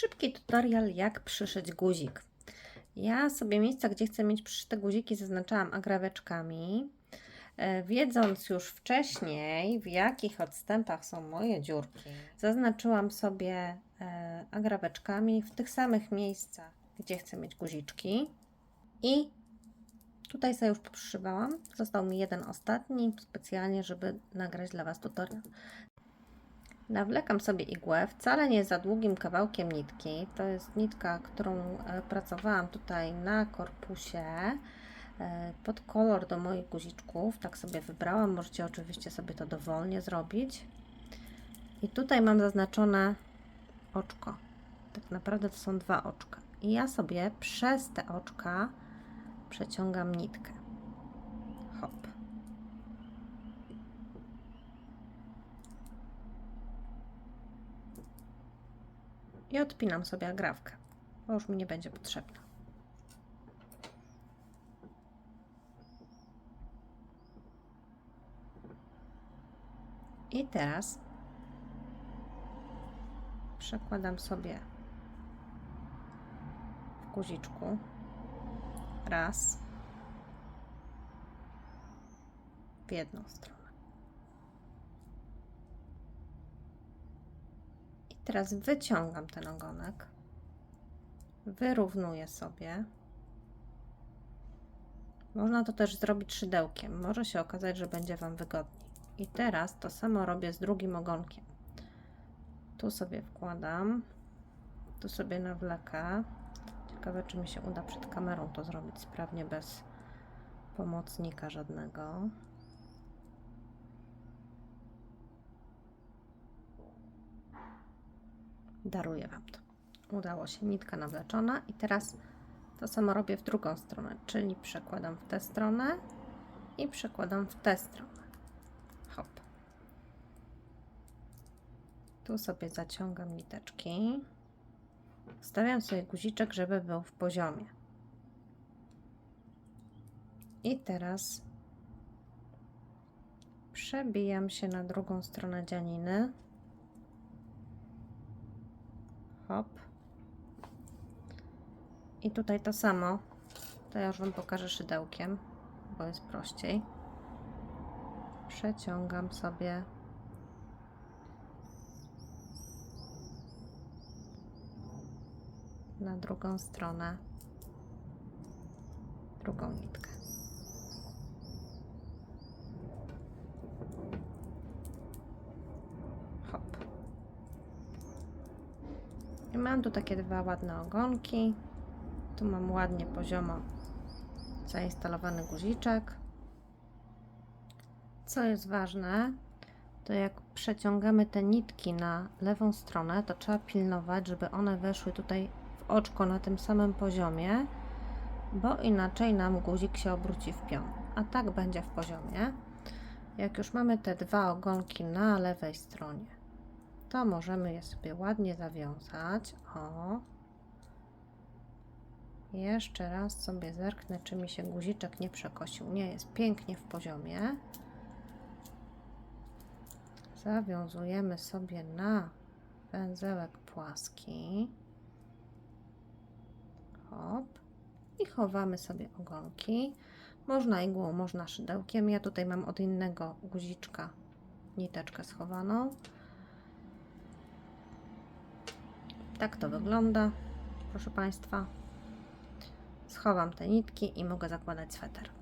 Szybki tutorial, jak przyszyć guzik. Ja sobie miejsca, gdzie chcę mieć przyszyte guziki, zaznaczałam agraweczkami. E, Wiedząc już wcześniej, w jakich odstępach są moje dziurki, zaznaczyłam sobie e, agraweczkami w tych samych miejscach, gdzie chcę mieć guziczki. I tutaj sobie już poprzybałam. Został mi jeden ostatni, specjalnie, żeby nagrać dla Was tutorial. Nawlekam sobie igłę, wcale nie za długim kawałkiem nitki. To jest nitka, którą e, pracowałam tutaj na korpusie e, pod kolor do moich guziczków. Tak sobie wybrałam. Możecie oczywiście sobie to dowolnie zrobić. I tutaj mam zaznaczone oczko. Tak naprawdę to są dwa oczka. I ja sobie przez te oczka przeciągam nitkę. Hop. I odpinam sobie agrawkę, bo już mi nie będzie potrzebna. I teraz przekładam sobie w guziczku raz w jedną stronę. Teraz wyciągam ten ogonek, wyrównuję sobie. Można to też zrobić szydełkiem. Może się okazać, że będzie Wam wygodniej. I teraz to samo robię z drugim ogonkiem. Tu sobie wkładam, tu sobie nawlekę. Ciekawe, czy mi się uda przed kamerą to zrobić sprawnie, bez pomocnika żadnego. Daruję Wam to. Udało się, nitka nawleczona i teraz to samo robię w drugą stronę, czyli przekładam w tę stronę i przekładam w tę stronę. Hop. Tu sobie zaciągam niteczki. Stawiam sobie guziczek, żeby był w poziomie. I teraz przebijam się na drugą stronę dzianiny. Hop. I tutaj to samo. To ja już Wam pokażę szydełkiem, bo jest prościej. Przeciągam sobie na drugą stronę drugą nitkę. Hop. I mam tu takie dwa ładne ogonki. Tu mam ładnie poziomo zainstalowany guziczek. Co jest ważne, to jak przeciągamy te nitki na lewą stronę, to trzeba pilnować, żeby one weszły tutaj w oczko na tym samym poziomie, bo inaczej nam guzik się obróci w pion. A tak będzie w poziomie. Jak już mamy te dwa ogonki na lewej stronie, to możemy je sobie ładnie zawiązać. O. Jeszcze raz sobie zerknę, czy mi się guziczek nie przekosił. Nie, jest pięknie w poziomie. Zawiązujemy sobie na węzełek płaski. Hop. I chowamy sobie ogonki. Można igłą, można szydełkiem. Ja tutaj mam od innego guziczka niteczkę schowaną. Tak to wygląda, proszę Państwa. Schowam te nitki i mogę zakładać sweter.